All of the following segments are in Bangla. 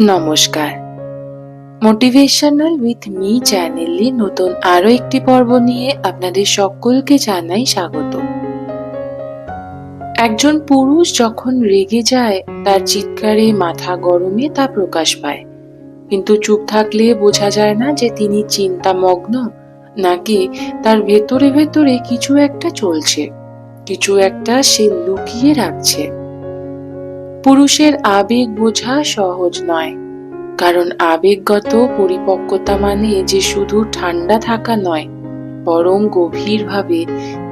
নমস্কার। মোটিভেশনাল উইথ মি চ্যানেলে নতুন আরও একটি পর্ব নিয়ে আপনাদের সকলকে জানাই স্বাগত। একজন পুরুষ যখন রেগে যায়, তার চিৎকারে মাথা গরমে তা প্রকাশ পায়। কিন্তু চুপ থাকলে বোঝা যায় না যে তিনি চিন্তামগ্ন, নাকি তার ভেতরে ভেতরে কিছু একটা চলছে, কিছু একটা সে লুকিয়ে রাখছে। পুরুষের আবেগ বোঝা সহজ নয়, কারণ আবেগগত পরিপক্কতা মানে যে শুধু ঠান্ডা থাকা নয়, বরং গভীরভাবে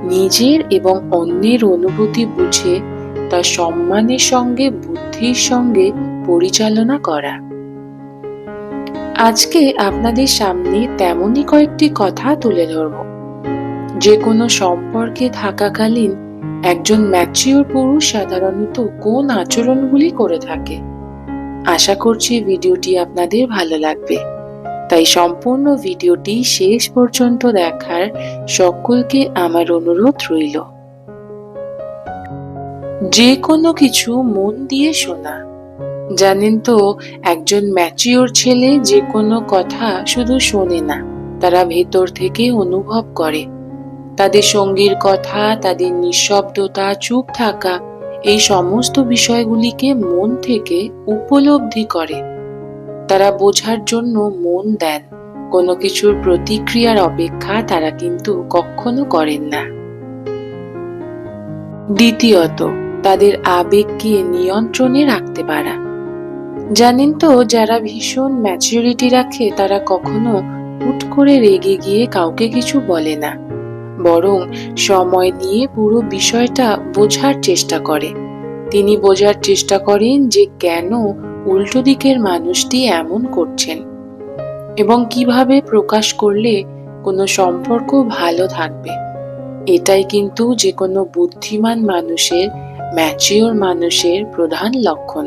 নিজের এবং অন্যের অনুভূতি বুঝে তা সম্মানের সঙ্গে, বুদ্ধির সঙ্গে পরিচালনা করা। আজকে আপনাদের সামনে তেমনই কয়েকটি কথা তুলে ধরব। যে কোনো সম্পর্কে থাকাকালীন একজন ম্যাচিওর পুরুষ সাধারণত কোন আচরণগুলি করে থাকে। আশা করছি ভিডিওটি আপনাদের ভালো লাগবে। তাই সম্পূর্ণ ভিডিওটি শেষ পর্যন্ত দেখার সকলকে আমার অনুরোধ রইল। যে কোনো কিছু মন দিয়ে শোনা। জানেন তো, একজন ম্যাচিওর ছেলে যে কোনো কথা শুধু শোনে না, তারা ভেতর থেকে অনুভব করে। তাদের সঙ্গীর কথা, তাদের নিঃশব্দতা, চুপ থাকা, এই সমস্ত বিষয়গুলিকে মন থেকে উপলব্ধি করে। তারা বোঝার জন্য মন দেন। কোনো কিছুর প্রতিক্রিয়ার অপেক্ষা তারা কিন্তু কখনো করেন না। দ্বিতীয়ত, তাদের আবেগকে নিয়ন্ত্রণে রাখতে পারা। জানেন তো, যারা ভীষণ ম্যাচুরিটি রাখে, তারা কখনো হুট করে রেগে গিয়ে কাউকে কিছু বলে না। বরং সময় নিয়ে পুরো বিষয়টা বোঝার চেষ্টা করে। তিনি বোঝার চেষ্টা করেন যে কেন উল্টো দিকের মানুষটি এমন করছেন এবং কীভাবে প্রকাশ করলে কোনো সম্পর্ক ভালো থাকবে। এটাই কিন্তু যে কোনো বুদ্ধিমান মানুষের, ম্যাচিওর মানুষের প্রধান লক্ষণ।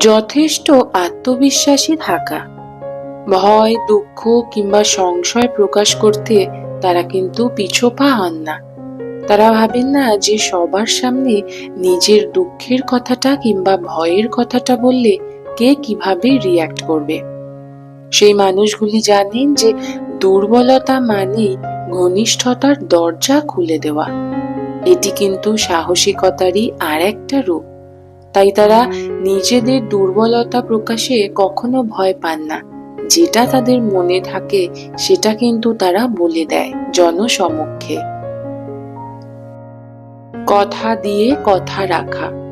যথেষ্ট আত্মবিশ্বাসী থাকা। ভয়, দুঃখ কিংবা সংশয় প্রকাশ করতে তারা কিন্তু পিছোপা হন না। তারা ভাবেন না যে সবার সামনে নিজের দুঃখের কথাটা কিংবা ভয়ের কথাটা বললে কে কীভাবে রিয়্যাক্ট করবে? সেই মানুষগুলি জানেন যে দুর্বলতা মানে ঘনিষ্ঠতার দরজা খুলে দেওয়া। এটি কিন্তু সাহসিকতারই আর একটা রূপ। তাই তারা নিজেদের দুর্বলতা প্রকাশে কখনো ভয় পান না। যেটা তাদের মনে থাকে, সেটা কিন্তু তারা বলে দেয় জনসমক্ষে। কথা দিয়ে কথা রাখা।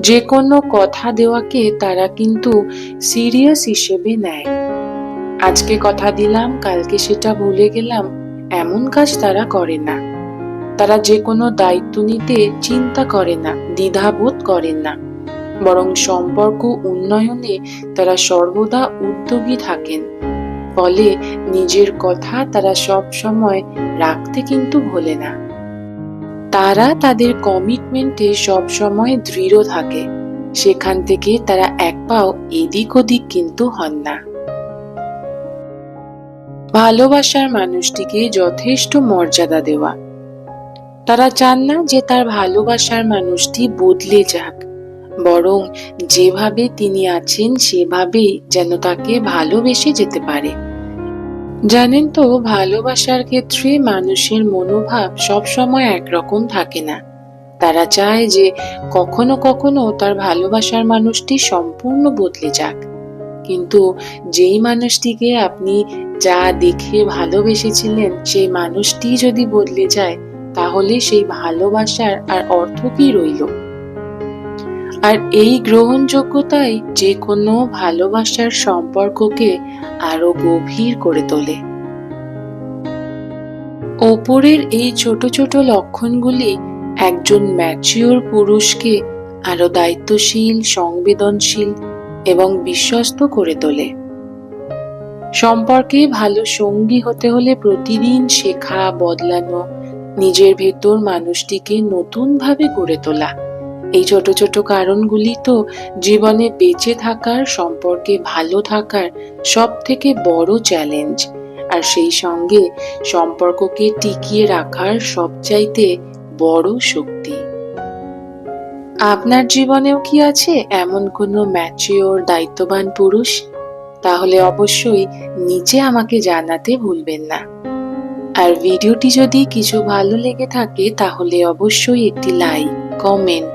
যে কোনো কথা দেওয়াকে তারা কিন্তু সিরিয়াস হিসেবে নেয়। আজকে কথা দিলাম, কালকে সেটা ভুলে গেলাম, এমন কাজ তারা করে না। তারা যে কোনো দায়িত্ব নিতে চিন্তা করে না, দ্বিধাবোধ করেন না। বরং সম্পর্ক উন্নয়নে তারা সর্বদা উদ্যোগী থাকেন। ফলে নিজের কথা তারা সব সময় রাখতে কিন্তু ভোলে না। তারা তাদের কমিটমেন্টে সব সময় দৃঢ় থাকে। সেখান থেকে তারা এক পাও এদিক ওদিক কিন্তু হন না। ভালোবাসার মানুষটিকে যথেষ্ট মর্যাদা দেওয়া। তারা চান না যে তার ভালোবাসার মানুষটি বদলে যাক। বরং যেভাবে তিনি আছেন, সেভাবেই যেন তাকে ভালোবেসে যেতে পারে। জানেন তো, ভালোবাসার ক্ষেত্রে মানুষের মনোভাব সবসময় একরকম থাকে না। তারা চায় যে কখনো কখনো তার ভালোবাসার মানুষটি সম্পূর্ণ বদলে যাক। কিন্তু যেই মানুষটিকে আপনি যা দেখে ভালোবেসেছিলেন, সেই মানুষটি যদি বদলে যায়, তাহলে সেই ভালোবাসার আর অর্থ কি রইল? আর এই গ্রহণযোগ্যতাই যে কোনো ভালোবাসার সম্পর্ককে আরও গভীর করে তোলে। ওপরের এই ছোট ছোট লক্ষণগুলি একজন ম্যাচিওর পুরুষকে আরও দায়িত্বশীল, সংবেদনশীল এবং বিশ্বস্ত করে তোলে। সম্পর্কে ভালো সঙ্গী হতে হলে প্রতিদিন শেখা, বদলানো, নিজের ভেতর মানুষটিকে নতুনভাবে গড়ে তোলা। এই ছোট ছোট কারণগুলি তো জীবনে বেঁচে থাকার, সম্পর্কে ভালো থাকার সব থেকে বড় চ্যালেঞ্জ আর সেই সঙ্গে সম্পর্ককে টিকিয়ে রাখার সবচাইতে বড় শক্তি। আপনার জীবনেও কি আছে এমন কোনো ম্যাচিওর দায়িত্ববান পুরুষ? তাহলে অবশ্যই নিচে আমাকে জানাতে ভুলবেন না। আর ভিডিওটি যদি কিছু ভালো লেগে থাকে, তাহলে অবশ্যই একটি লাইক কমেন্ট